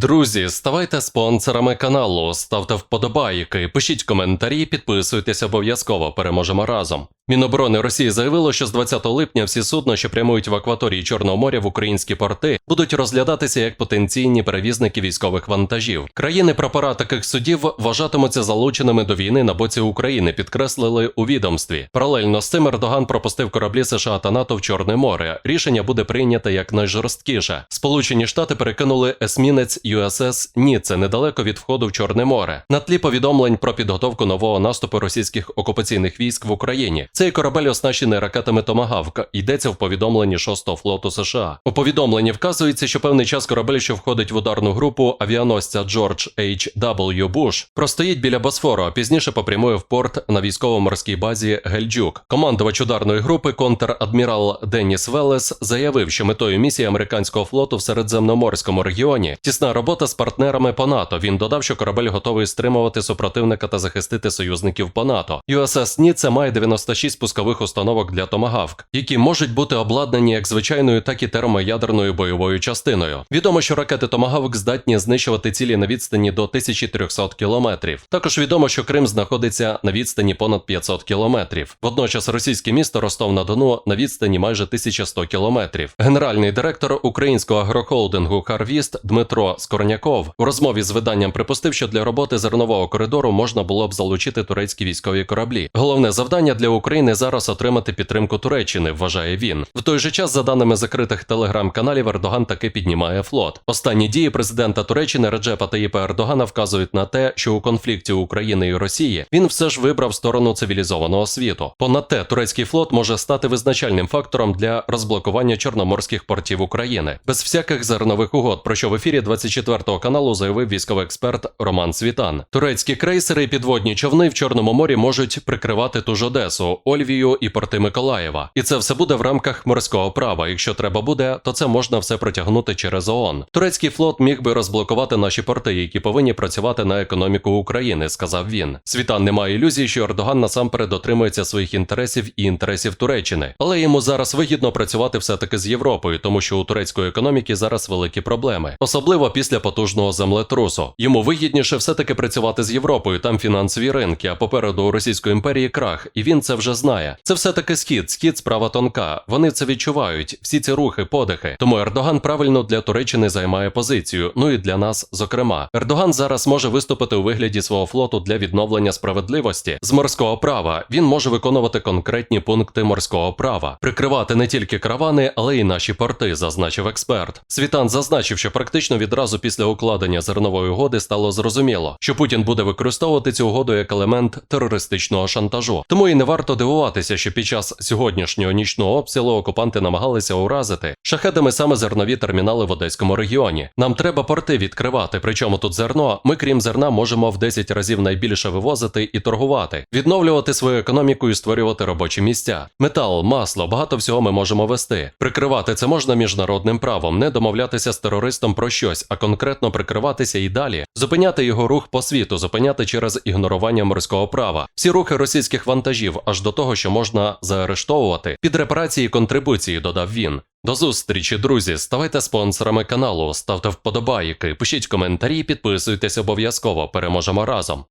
Друзі, ставайте спонсорами каналу, ставте вподобайки, пишіть коментарі, підписуйтесь обов'язково. Переможемо разом. Міноборони Росії заявило, що з 20 липня всі судна, що прямують в акваторії Чорного моря в українські порти, будуть розглядатися як потенційні перевізники військових вантажів. Країни прапора таких судів вважатимуться залученими до війни на боці України, підкреслили у відомстві. Паралельно з цим Ердоган пропустив кораблі США та НАТО в Чорне море. Рішення буде прийнято як найжорсткіше. Сполучені Штати перекинули есмінець USS Ніце недалеко від входу в Чорне море на тлі повідомлень про підготовку нового наступу російських окупаційних військ в Україні. Цей корабель оснащений ракетами Томагавка. Йдеться в повідомленні 6-го флоту США. У повідомленні вказується, що певний час корабель, що входить в ударну групу авіаносця Джордж H. W. Буш, простоїть біля Босфору, а пізніше попрямує в порт на військово-морській базі Гельджук. Командувач ударної групи контр-адмірал Деніс Велес заявив, що метою місії американського флоту в Середземноморському регіоні тісна робота з партнерами по НАТО. Він додав, що корабель готовий стримувати супротивника та захистити союзників по НАТО. USS Ніце має 96 пускових установок для Томагавк, які можуть бути обладнані як звичайною, так і термоядерною бойовою частиною. Відомо, що ракети Томагавк здатні знищувати цілі на відстані до 1300 кілометрів. Також відомо, що Крим знаходиться на відстані понад 500 кілометрів. Водночас російське місто Ростов-на-Дону на відстані майже 1100 кілометрів. Генеральний директор українського агрохолдингу Харвіст Дмитро Скорняков у розмові з виданням припустив, що для роботи зернового коридору можна було б залучити турецькі військові кораблі. Головне завдання для України зараз отримати підтримку Туреччини, вважає він. В той же час, за даними закритих телеграм-каналів, Ердоган таки піднімає флот. Останні дії президента Туреччини Реджепа Таїпа Ердогана вказують на те, що у конфлікті України і Росії він все ж вибрав сторону цивілізованого світу. Понад те, турецький флот може стати визначальним фактором для розблокування чорноморських портів України без всяких зернових угод. Про що в ефірі 24 каналу заявив військовий експерт Роман Світан. Турецькі крейсери і підводні човни в Чорному морі можуть прикривати ту ж Одесу, Ольвію і порти Миколаєва. І це все буде в рамках морського права. Якщо треба буде, то це можна все протягнути через ООН. Турецький флот міг би розблокувати наші порти, які повинні працювати на економіку України, сказав він. Світан не має ілюзій, що Ердоган насамперед дотримується своїх інтересів і інтересів Туреччини, але йому зараз вигідно працювати все таки з Європою, тому що у турецької економіки зараз великі проблеми, особливо після потужного землетрусу. Йому вигідніше все таки працювати з Європою. Там фінансові ринки, а попереду у Російської імперії крах, і він це вже знає. Це все таки схід, схід справа тонка. Вони це відчувають. Всі ці рухи, подихи. Тому Ердоган правильно для Туреччини займає позицію. Ну і для нас, зокрема, Ердоган зараз може виступити у вигляді свого флоту для відновлення справедливості з морського права. Він може виконувати конкретні пункти морського права, прикривати не тільки каравани, але й наші порти, зазначив експерт. Світан зазначив, що практично відразу після укладення зернової угоди стало зрозуміло, що Путін буде використовувати цю угоду як елемент терористичного шантажу. Тому і не варто дивуватися, що під час сьогоднішнього нічного обстрілу окупанти намагалися уразити шахедами саме зернові термінали в Одеському регіоні. Нам треба порти відкривати. Причому тут зерно. Ми, крім зерна, можемо в 10 разів найбільше вивозити і торгувати, відновлювати свою економіку і створювати робочі місця. Метал, масло, багато всього ми можемо вести. Прикривати це можна міжнародним правом, не домовлятися з терористом про щось, а конкретно прикриватися і далі, зупиняти його рух по світу, зупиняти через ігнорування морського права. Всі рухи російських вантажів, аж до того, що можна заарештовувати під репарації і контрибуції, додав він. До зустрічі, друзі. Ставайте спонсорами каналу, ставте вподобайки, пишіть коментарі, підписуйтесь обов'язково. Переможемо разом.